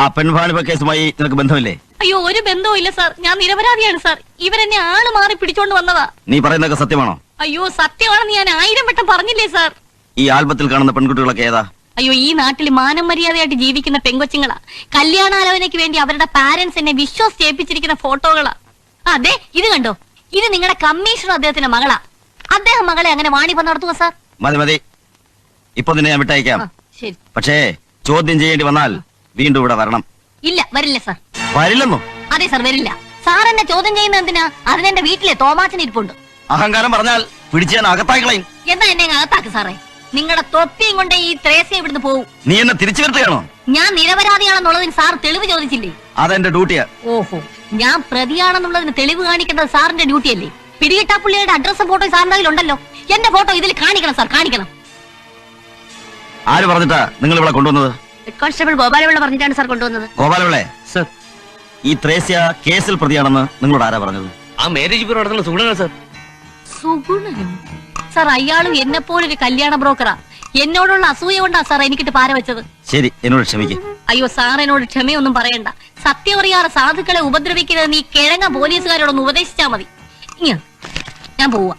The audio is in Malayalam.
ആ പെൺഭാണിപ കേസുമായി നിനക്ക് ബന്ധമില്ലേ? അയ്യോ ഒരു ബന്ധവും ഇല്ല സാർ. ഞാൻ നിരപരാധിയാണ് സാർ. ഇവരെന്നെ ആൾ മാറി പിടിച്ചോണ്ട് വന്നതാ. നീ പറയുന്നതൊക്കെ സത്യമാണോ? അയ്യോ സത്യമാണെന്ന് ഞാൻ ആയിരം വട്ടം പറഞ്ഞില്ലേ സാർ. ഈ ആൽബത്തിൽ കാണുന്ന പെൺകുട്ടികളൊക്കെ ഏതാ? അയ്യോ ഈ നാട്ടിൽ മാനം മര്യാദയായിട്ട് ജീവിക്കുന്ന പെങ്കൊച്ചുങ്ങളാ. കല്യാണാലോചനയ്ക്ക് വേണ്ടി അവരുടെ പാരന്റ്സ് എന്നെ വിശ്വസ് ചെയ്യിപ്പിച്ചിരിക്കുന്ന ഫോട്ടോകളാ. അതെ ഇത് കണ്ടോ? ഇത് നിങ്ങളുടെ കമ്മീഷണർ അദ്ദേഹത്തിന്റെ മകളാ. അദ്ദേഹം മകളെ അങ്ങനെ വാണിഭം നടത്തുക സാർ? മതി മതി. ഇപ്പൊ നിന്നെ ഞാൻ വിട്ടയക്കാം. ശരി. പക്ഷേ ചോദ്യം ചെയ്യേണ്ടി വന്നാൽ വീണ്ടും ഇവിടെ വരണം. ഇല്ല വരില്ല സാർ. വരില്ലെന്നോ? അതെ സാർ വരില്ല. സാർ എന്നെ ചോദ്യം ചെയ്യുന്ന എന്തിനാ? അതിനെന്റെ വീട്ടിലെ തോമാച്ചൻ ഇരിപ്പുണ്ട്. അഹങ്കാരം പറഞ്ഞാൽ പിടിച്ച് ഞാൻ അകത്താക്കളയും എന്നാ എന്നെ അകത്താക്ക് സാറേ? നിങ്ങളുടെ തൊപ്പിയും കൊണ്ട് ഈ ത്രേസ്യ ഇവിടുന്ന് പോവും. നീ എന്നെ തിരിച്ചു വരുത്തുകയാണോ? ഞാൻ നിരപരാധിയാണെന്നുള്ളതിന് സാർ തെളിവ് ചോദിച്ചില്ലേ? അതെന്റെ ഡ്യൂട്ടിയാ. ഓഹോ ഞാൻ പ്രതിയാണെന്നുള്ളതിന് തെളിവ് കാണിക്കേണ്ടത് സാറിന്റെ ഡ്യൂട്ടി അല്ലേ പിടികിട്ടാ പുള്ളിയുടെ അഡ്രസ്സും ഫോട്ടോ സാറിന്റെ കയ്യിലുണ്ടല്ലോ എന്റെ ഫോട്ടോ ഇതിൽ കാണിക്കണം സാർ കാണിക്കണം. ആര് പറഞ്ഞിട്ടാ നിങ്ങൾ ഇവിടെ കൊണ്ടുവന്നത്? ഹെഡ് കോൺസ്റ്റബിൾ ഗോപാലപിള്ള പറഞ്ഞിട്ടാണ് സാർ കൊണ്ടുവന്നത്. ഗോപാലപിള്ളെ. സർ. ഈ ത്രേസ്യ കേസിൽ പ്രതിയാണെന്ന് നിങ്ങളോട് ആരാ പറഞ്ഞത്? ആ മാരേജ് ബ്യൂറോ നടത്തുന്ന സുഗുണങ്ങൾ സർ. സുഗുണനോ സാർ അയാളും എന്നെ പോലൊരു കല്യാണ ബ്രോക്കറാ. എന്നോടുള്ള അസൂയ കൊണ്ടാ സാർ എനിക്കിട്ട് പാര വെച്ചത്. ശരി എന്നോട് ക്ഷമിക്കും. അയ്യോ സാർ എന്നോട് ക്ഷമയൊന്നും പറയണ്ട. സത്യം അറിയാതെ സാധുക്കളെ ഉപദ്രവിക്കരുതെന്ന് നീ കിഴങ്ങ പോലീസുകാരോടൊന്ന് ഉപദേശിച്ചാ മതി. ഞാൻ പോവാ.